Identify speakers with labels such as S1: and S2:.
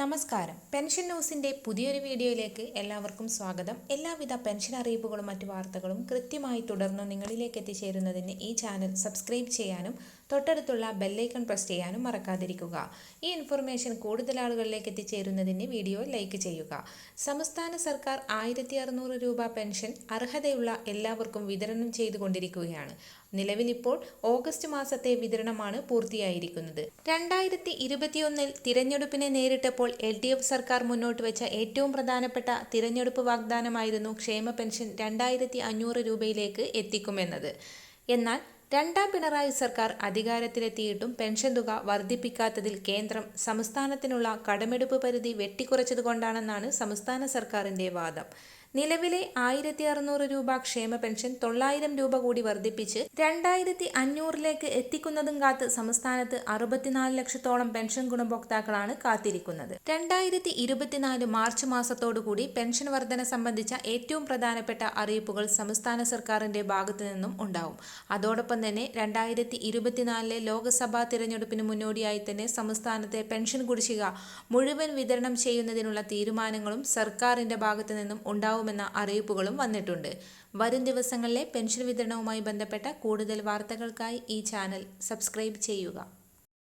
S1: നമസ്കാരം. പെൻഷൻ ന്യൂസിന്റെ പുതിയൊരു വീഡിയോയിലേക്ക് എല്ലാവർക്കും സ്വാഗതം. എല്ലാവിധ പെൻഷൻ അറിയിപ്പുകളും മറ്റു വാർത്തകളും കൃത്യമായി തുടർന്ന് നിങ്ങളിലേക്ക് എത്തിച്ചേരുന്നതിന് ഈ ചാനൽ സബ്സ്ക്രൈബ് ചെയ്യാനും തൊട്ടടുത്തുള്ള ബെല്ലൈക്കൺ പ്രസ് ചെയ്യാനും മറക്കാതിരിക്കുക. ഈ ഇൻഫർമേഷൻ കൂടുതൽ ആളുകളിലേക്ക് എത്തിച്ചേരുന്നതിന് വീഡിയോ ലൈക്ക് ചെയ്യുക. സംസ്ഥാന സർക്കാർ ആയിരത്തി അറുന്നൂറ് രൂപ പെൻഷൻ അർഹതയുള്ള എല്ലാവർക്കും വിതരണം ചെയ്തുകൊണ്ടിരിക്കുകയാണ്. നിലവിലിപ്പോൾ ഓഗസ്റ്റ് മാസത്തെ വിതരണമാണ് പൂർത്തിയായിരിക്കുന്നത്. രണ്ടായിരത്തി ഇരുപത്തിയൊന്നിൽ തിരഞ്ഞെടുപ്പിനെ നേരിട്ടപ്പോൾ എൽ ഡി എഫ് സർക്കാർ മുന്നോട്ട് വെച്ച ഏറ്റവും പ്രധാനപ്പെട്ട തിരഞ്ഞെടുപ്പ് വാഗ്ദാനമായിരുന്നു ക്ഷേമ പെൻഷൻ രണ്ടായിരത്തി അഞ്ഞൂറ് രൂപയിലേക്ക് എത്തിക്കുമെന്നത്. എന്നാൽ രണ്ടാം പിണറായി സർക്കാർ അധികാരത്തിലെത്തിയിട്ടും പെൻഷൻ തുക വർദ്ധിപ്പിക്കാത്തതിൽ കേന്ദ്രം സംസ്ഥാനത്തിനുള്ള കടമെടുപ്പ് പരിധി വെട്ടിക്കുറച്ചതുകൊണ്ടാണെന്നാണ് സംസ്ഥാന സർക്കാരിന്റെ വാദം. നിലവിലെ ആയിരത്തി അറുന്നൂറ് രൂപ ക്ഷേമ പെൻഷൻ തൊള്ളായിരം രൂപ കൂടി വർദ്ധിപ്പിച്ച് രണ്ടായിരത്തി അഞ്ഞൂറിലേക്ക് എത്തിക്കുന്നതും കാത്ത് സംസ്ഥാനത്ത് അറുപത്തിനാല് ലക്ഷത്തോളം പെൻഷൻ ഗുണഭോക്താക്കളാണ് കാത്തിരിക്കുന്നത്. രണ്ടായിരത്തി ഇരുപത്തിനാല് മാർച്ച് മാസത്തോടുകൂടി പെൻഷൻ വർധന സംബന്ധിച്ച ഏറ്റവും പ്രധാനപ്പെട്ട അറിയിപ്പുകൾ സംസ്ഥാന സർക്കാരിന്റെ ഭാഗത്തു നിന്നും ഉണ്ടാവും. അതോടൊപ്പം തന്നെ രണ്ടായിരത്തി ഇരുപത്തിനാലിലെ ലോക്സഭാ തിരഞ്ഞെടുപ്പിന് മുന്നോടിയായി തന്നെ സംസ്ഥാനത്തെ പെൻഷൻ കുടിശ്ശിക മുഴുവൻ വിതരണം ചെയ്യുന്നതിനുള്ള തീരുമാനങ്ങളും സർക്കാരിന്റെ ഭാഗത്തു നിന്നും ഉണ്ടാവുമെന്ന അറിയിപ്പുകളും വന്നിട്ടുണ്ട്. വരും ദിവസങ്ങളിലെ പെൻഷൻ വിതരണവുമായി ബന്ധപ്പെട്ട കൂടുതൽ വാർത്തകൾക്കായി ഈ ചാനൽ സബ്സ്ക്രൈബ് ചെയ്യുക.